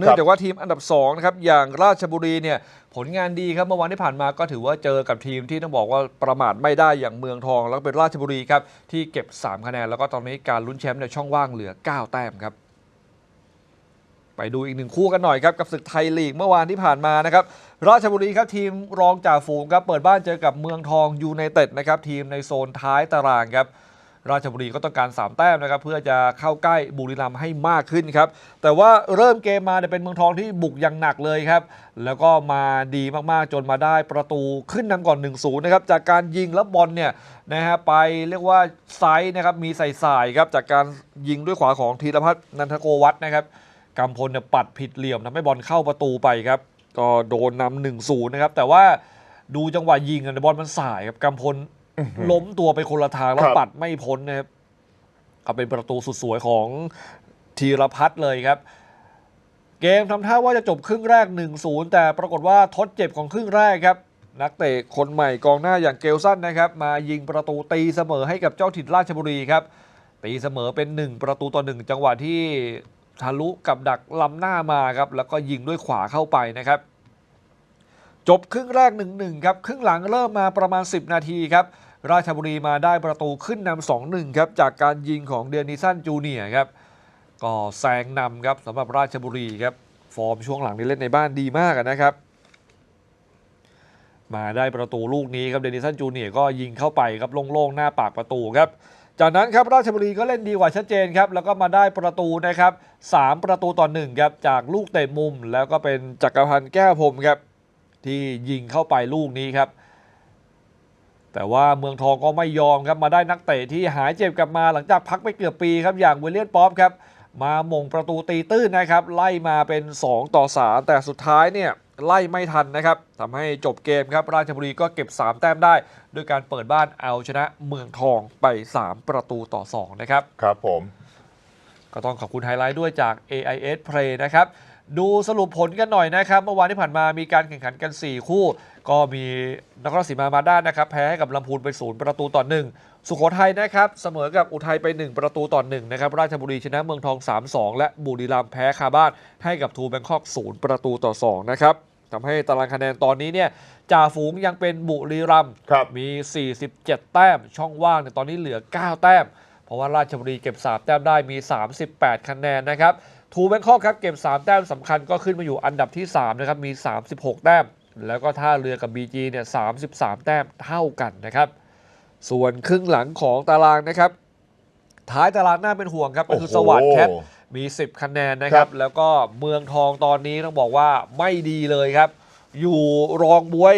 เนื่องจากว่าทีมอันดับ2นะครับอย่างราชบุรีเนี่ยผลงานดีครับเมื่อวานที่ผ่านมาก็ถือว่าเจอกับทีมที่ต้องบอกว่าประมาทไม่ได้อย่างเมืองทอง แล้วก็เป็นราชบุรีครับที่เก็บ 3 คะแนน แล้วก็ตอนนี้การลุ้นแชมป์เนี่ยช่องว่างเหลือ 9 แต้มครับ ไปดูอีกหนึ่งคู่กันหน่อยครับกับศึกไทยลีกเมื่อวานที่ผ่านมานะครับราชบุรีครับทีมรองจ่าฝูงครับเปิดบ้านเจอกับเมืองทองยูไนเต็ดนะครับทีมในโซนท้ายตารางครับ ราชบุรีก็ต้องการ 3 แต้มนะครับเพื่อจะเข้าใกล้บุรีรัมย์ให้มากขึ้นครับแต่ว่าเริ่มเกมมาเนี่ยเป็นเมืองทองที่บุกอย่างหนักเลยครับแล้วก็มาดีมากๆจนมาได้ประตูขึ้นนำก่อน1-0นะครับจากการยิงแล้วบอลเนี่ยนะฮะไปเรียกว่าไซส์นะครับมีใส่สายครับจากการยิงด้วยขวาของธีรพัฒน์นันทโกวัฒน์นะครับกำพลเนี่ยปัดผิดเหลี่ยมทำให้บอลเข้าประตูไปครับก็โดนนำหนึ่งศูนย์นะครับแต่ว่าดูจังหวะยิงอะบอลมันสายครับกำพล ล้มตัวไปคนละทางแล้วครับปัดไม่พ้นนะครับก็เป็นประตูสุดสวยของธีรพัฒน์เลยครับ เกมทำท่าว่าจะจบครึ่งแรก 1-0 แต่ปรากฏว่าทดเจ็บของครึ่งแรกครับ นักเตะคนใหม่กองหน้าอย่างเกลสันนะครับ มายิงประตูตีเสมอให้กับเจ้าถิ่นราชบุรีครับ ตีเสมอเป็น 1 ประตูต่อ 1 จังหวะที่ทะลุกับดักล้ำหน้ามาครับ แล้วก็ยิงด้วยขวาเข้าไปนะครับ จบครึ่งแรก 1-1 ครับ ครึ่งหลังเริ่มมาประมาณ 10 นาทีครับ ราชบุรีมาได้ประตูขึ้นนำ 2-1 ครับ จากการยิงของเดนิสันจูเนียครับ ก็แซงนำครับสำหรับราชบุรีครับ ฟอร์มช่วงหลังนี้เล่นในบ้านดีมากนะครับ มาได้ประตูลูกนี้ครับ เดนิสันจูเนียก็ยิงเข้าไปครับโล่งๆหน้าปากประตูครับ จากนั้นครับราชบุรีก็เล่นดีกว่าชัดเจนครับ แล้วก็มาได้ประตูนะครับ3ประตูต่อ1ครับ จากลูกเตะมุม แล้วก็เป็นจักรพันธ์แก้วพรมครับ ที่ยิงเข้าไปลูกนี้ครับ แต่ว่าเมืองทองก็ไม่ยอมครับมาได้นักเตะที่หายเจ็บกลับมาหลังจากพักไปเกือบปีครับอย่างวิลเลียนป๊อปครับมาหม่งประตูตีตื้นนะครับ ไล่มาเป็น 2 ต่อ 3 แต่สุดท้ายเนี่ยไล่ไม่ทันนะครับทำให้จบเกมครับ ราชบุรีก็เก็บ 3 แต้มได้ ด้วยการเปิดบ้านเอาชนะเมืองทองไป 3 ประตูต่อ 2 นะครับ ครับผม ก็ต้องขอบคุณไฮไลท์ด้วยจาก AIS Play นะครับ ดูสรุปผลกันหน่อยนะครับ เมื่อวานที่ผ่านมามีการแข่งขันกัน 4 คู่ ก็มีนครราชสีมามาด้านนะครับ แพ้ให้กับลำพูนไป0ประตูต่อ1สุโขทัยนะครับเสมอกับอุทัยไป 1 ประตูต่อ1นะครับราชบุรีชนะเมืองทอง 3-2 และบุรีรัมย์แพ้คาบ้านให้กับทูแบงคอก0ประตูต่อ2นะครับทำให้ตารางคะแนนตอนนี้เนี่ยจ่าฝูงยังเป็นบุรีรัมย์ครับมี 47 แต้ม ช่องว่างเนี่ยตอนนี้เหลือ 9 แต้ม เพราะว่าราชบุรีเก็บ 3 แต้มได้มี 38 คะแนนนะครับทูแบงคอกครับเก็บ 3 แต้มสำคัญก็ขึ้นมาอยู่อันดับที่ 3 นะครับ มี 36 แต้ม แล้วก็ท่าเรือกับ BG เนี่ย 33 แต้มเท่ากันนะครับ ส่วนครึ่งหลังของตารางนะครับ ท้ายตารางน่าเป็นห่วงครับก็คือโอ้โหสวัสดิ์แคทมี 10 คะแนนนะครัครับบแล้วก็เมืองทองตอนนี้ต้องบอกว่าไม่ดีเลยครับ อยู่รองบวย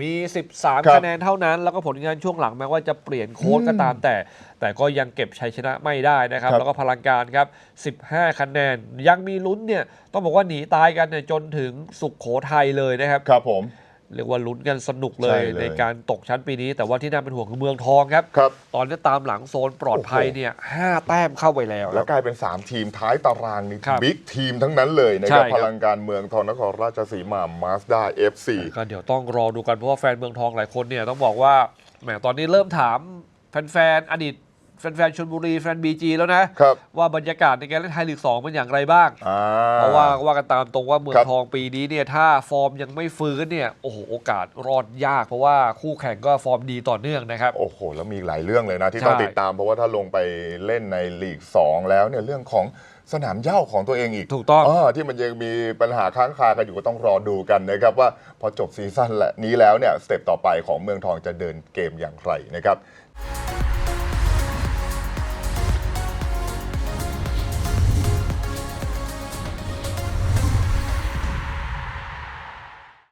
มี 13 คะแนนเท่านั้น แล้วก็ผลงานช่วงหลังแม้ว่าจะเปลี่ยนโค้ชก็ตามแต่ แต่ก็ยังเก็บชัยชนะไม่ได้นะครับครับ แล้วก็พลังการครับ 15 คะแนน ยังมีลุ้นเนี่ย ต้องบอกว่าหนีตายกันเนี่ยจนถึงสุขโขทัยเลยนะครับ ครับผม เรียกว่าลุ้นกันสนุกเลยใช่เลย ในการตกชั้นปีนี้ แต่ว่าที่น่าเป็นห่วงคือเมืองทองครับ ครับ ตอนนี้ตามหลังโซนปลอดภัยโอ้โหเนี่ยห้าแต้มเข้าไปแล้วแล้วกลายเป็น 3 ทีมท้ายตารางนี่ครับบิ๊กทีมทั้งนั้นเลยนะใช่ครับครับ พลังการเมืองทองนครราชสีมามาสด้าเอฟซี ก็เดี๋ยวต้องรอดูกันเพราะว่าแฟนเมืองทองหลายคนเนี่ยต้องบอกว่าแหมตอนนี้เริ่มถามแฟนๆอดีต แฟนๆชลบุรีแฟนบีจีแล้วนะ ครับว่าบรรยากาศในการเล่นไทยลีก2เป็นอย่างไรบ้าง อ่า เพราะว่าว่ากันตามตรงว่าเมืองครับทองปีนี้เนี่ยถ้าฟอร์มยังไม่ฟื้นเนี่ยโอ้โหโอกาสรอดยาก เพราะว่าคู่แข่งก็ฟอร์มดีต่อเนื่องนะครับ โอ้โห แล้วมีอีกหลายเรื่องเลยนะ ที่ใช่ต้องติดตามเพราะว่าถ้าลงไปเล่นในลีก 2 แล้วเนี่ยเรื่องของสนามเหย้าของตัวเองอีกถูกต้องาที่มันยังมีปัญหาค้างคากันอยู่ก็ต้องรอดูกันนะครับว่าพอจบซีซั่นและนี้แล้วเนี่ยสเต็ปต่อไปของเมืองทองจะเดินเกมอย่างไรนะครับ